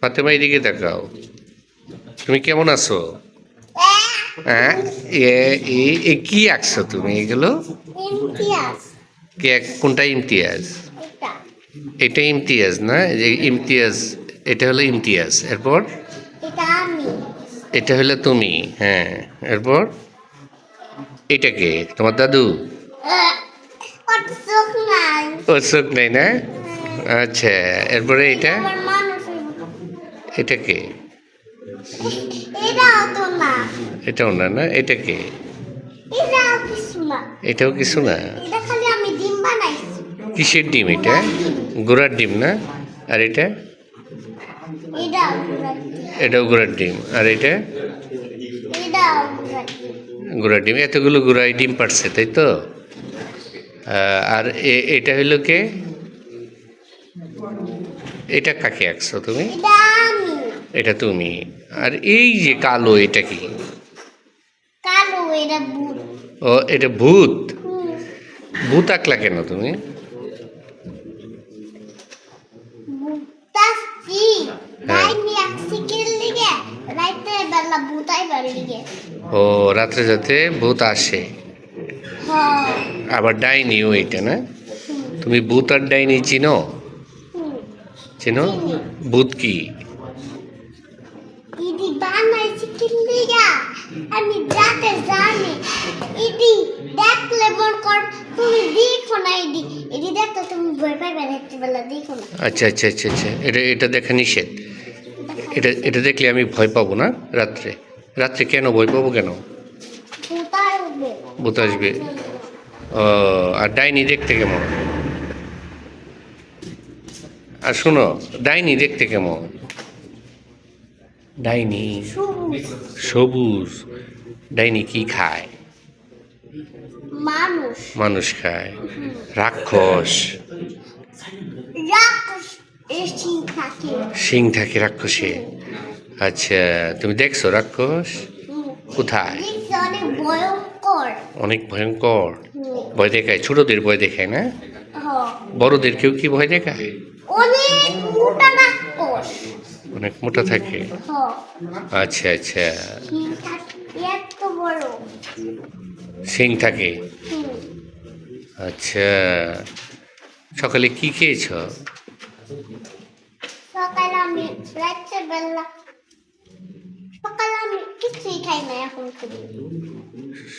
ফাতেমা এদিকে তাকাও তুমি কেমন আছো? হ্যাঁ এ কি আঁকছো তুমি এগুলো? কে কোনটা ইমতিয়াজ? এটা ইমতিয়াজ না? এই যে ইমতিয়াজ এটা হলো ইমতিয়াজ। এরপর? এটা হলো তুমি হ্যাঁ। এরপর? এটা কে? তোমার দাদু? ওর চোখ নাই না? আচ্ছা এরপরে এটা? এটা কে? এটাও না। না এটা কে? এটাও কিছু না। কিসের ডিম এটা? গোড়ার ডিম না? আর এটা? এটাও গোড়ার ডিম। আর এটা? গোড়ার ডিম। এতগুলো গোড়ায় ডিম পারছে তাই তো? আর এ- এটা হইল কে? এটা কাকে আঁকছো তুমি? এটা তুমি। আর এই যে কালো এটা কি? কালো এটা বুট ও এটা ভূত? ভূত আঁকলা কেন তুমি? লিগে। ও রাত্রে যাতে ভূত আসে। হ্যাঁ। আবার ডাইনিও এটা না? তুমি ভূত আর ডাইনি চিনো? চিনো। ভূত কি? বানাইছি কি আমি যাতে জানি ইদি দেখলে মন কর তুমি দেখো না ইদি। ইদি দেখো তুমি ভয় পাইবে রাত্রে বেলা দেখো না। আচ্ছা আচ্ছা আচ্ছা আচ্ছা এটা এটা দেখা নিষেধ। এটা এটা দেখলে আমি ভয় পাবো না রাত্রে? রাত্রে কেন ভয় পাবো কেন? ভূত আসবে। ও আর ডাইনি দেখতে কেমন? আর শোনো ডাইনি দেখতে কেমন? ডাইনি। সবুজ। ডাইনি কি খায়? মানুষ। মানুষ খায়। রাক্ষস। সিং থাকে। রাক্ষসে। আচ্ছা তুমি দেখছ রাক্ষস? কোথায়? অনেক ভয়ঙ্কর। ভয় দেখায়? ছোটদের ভয় দেখায় না? হ। বড়দের কেউ কি ভয় দেখায়? অনেক অনেক মোটা থাকে। আচ্ছা আচ্ছা। সিং থাকে। আচ্ছা। সকালে কি খেয়েছ? সকালে আমি রাত্রে সকালে আমি কিছুই খাই না এখন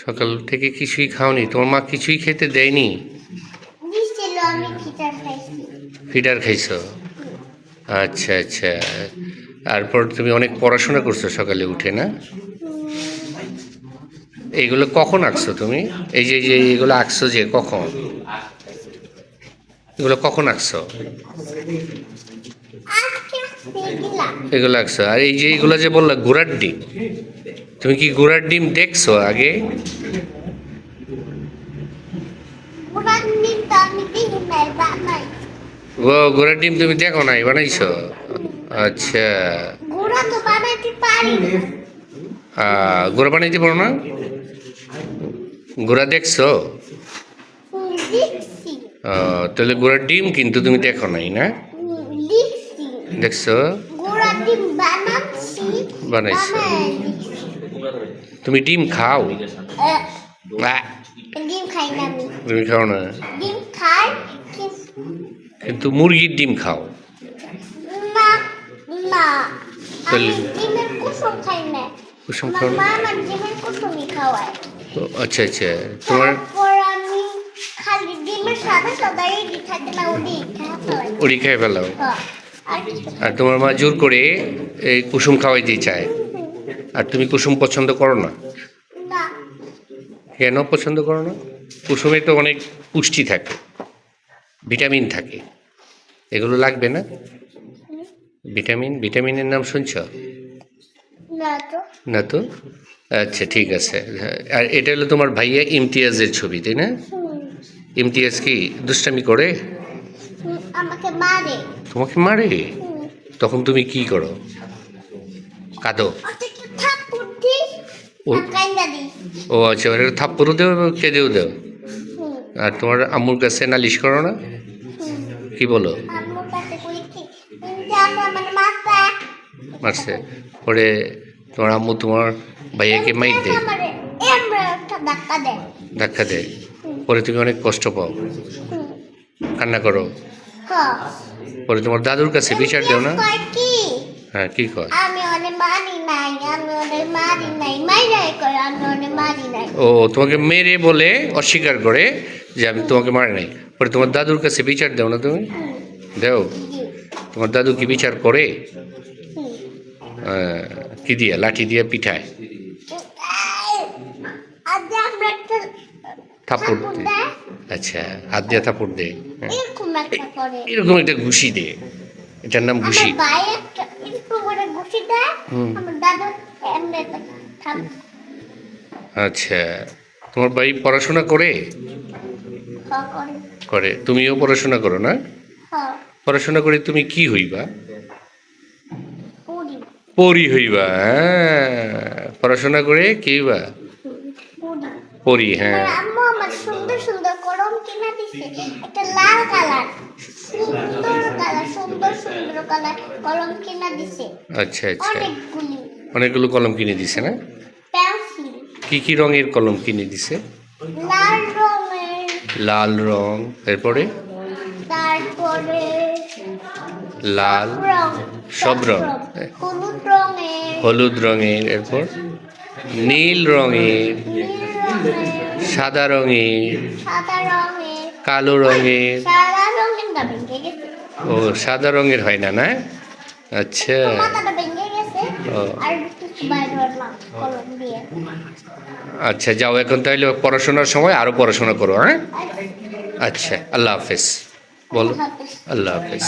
সকাল থেকে কিছুই খাওনি? তোমার মা কিছুই খেতে দেয়নি? ফিডার খাইছো? আচ্ছা আচ্ছা। তারপর তুমি অনেক পড়াশোনা করছ সকালে উঠে না? এইগুলো কখন আঁকছো তুমি? এই যে যে এগুলো আঁকছো যে কখন? এগুলো কখন আঁকছো? এগুলো আঁকছো। আর এই যে এগুলো যে বললা ঘোড়ার ডিম তুমি কি ঘোড়ার ডিম দেখছ আগে? ঘোড়ার ডিম তুমি দেখো নাই বানাইছো? আচ্ছা। ঘোড়া তো বানাইতে পারি বানাইতে পারো না? ঘোড়া দেখছ? তাহলে ঘোড়ার ডিম কিন্তু তুমি দেখো নাই না? দেখছি। বানাইছো। তুমি ডিম খাও? তুমি খাও না? কিন্তু মুরগির ডিম খাও। না আমি ডিমের কুসুম খাই না। কুসুম খাও মা আমার ডিমের কুসুমই খাওয়ায়। ও, আচ্ছা আচ্ছা। তোমার তারপর আমি খালি ডিমের সাদা সাদা এই না ওডি খাওয়াই খাই ফেলাও আর তোমার মা জোর করে এই কুসুম খাওয়াইতে চায়। আর তুমি কুসুম পছন্দ করো না? না। কেন পছন্দ করো না? কুসুমে তো অনেক পুষ্টি থাকে ভিটামিন থাকে। এগুলো লাগবে না? ভিটামিন ভিটামিনের নাম শুনছ? না তো। আচ্ছা ঠিক আছে। আর এটা হলো তোমার ভাইয়া ইমতিয়াজের ছবি তাই না? ইমতিয়াজ কি দুষ্টামি করে? আমাকে মারে। তোমাকে মারে? তখন তুমি কি করো? কাঁদো? ও- আচ্ছা ওটা থাপ্পড়ও দেও এবং কেঁদেও দেও। আর তোমার আম্মুর কাছে নালিশ করো না। কি বলো আম্মুর কাছে কই কি জানো আমার মাথা মারছে। পরে তোমার আম্মু তোমার ভাইয়াকে মাইর দেয় আমারে ধাক্কা দেয় দেয় পরে তুমি অনেক কষ্ট পাও। কান্না করো। পরে তোমার দাদুর কাছে বিচার দেও না। হ্যাঁ কি কয় আমি অনেক মারি নাই আমি অনেক মারি নাই। মাইরাই করে আমি অনেক মারি নাই। ও তোমাকে মেরে বলে অস্বীকার করে যে আমি তোমাকে মারি নাই। পরে তোমার দাদুর কাছে বিচার দেও না তুমি। দেও। তোমার দাদু কি বিচার করে? কি দিয়ে? লাঠি দিয়ে পিঠায়? দেয়, আচ্ছা হাত দিয়ে থাপ্পড় দেয় হ্যাঁ। এরকম একটা ঘুষি দে। এটার নাম ঘুষি। আচ্ছা তোমার ভাই পড়াশোনা করে? করে। করে। তুমিও পড়াশোনা করো না? পড়াশোনা করে তুমি কি হইবা? পুরি হইবা হ্যাঁ। পড়াশোনা করে কি হইবা? পরি হ্যাঁ। আমার আম্মু আমার সুন্দর সুন্দর কলম কিনা দিছে। একটা লাল কালার সুন্দর কালার সুন্দর সুন্দর কালার কলম কিনা দিছে। আচ্ছা আচ্ছা। অনেকগুলি। অনেকগুলো কলম কিনে দিছে না? পেন্সিল। কি কি রঙের কলম কিনে দিছে? লাল রঙের। লাল রং। তারপরে তারপরে লাল সব রং। হলুদ রঙের। এরপর নীল রঙের সাদা রঙের কালো রঙের। ও সাদা রঙের হয় না না? আচ্ছা। আচ্ছা যাও এখন তাহলে পড়াশোনার সময় আরও পড়াশোনা করো হ্যাঁ? আচ্ছা আল্লাহ হাফেজ। বলো। আল্লাহ হাফেজ।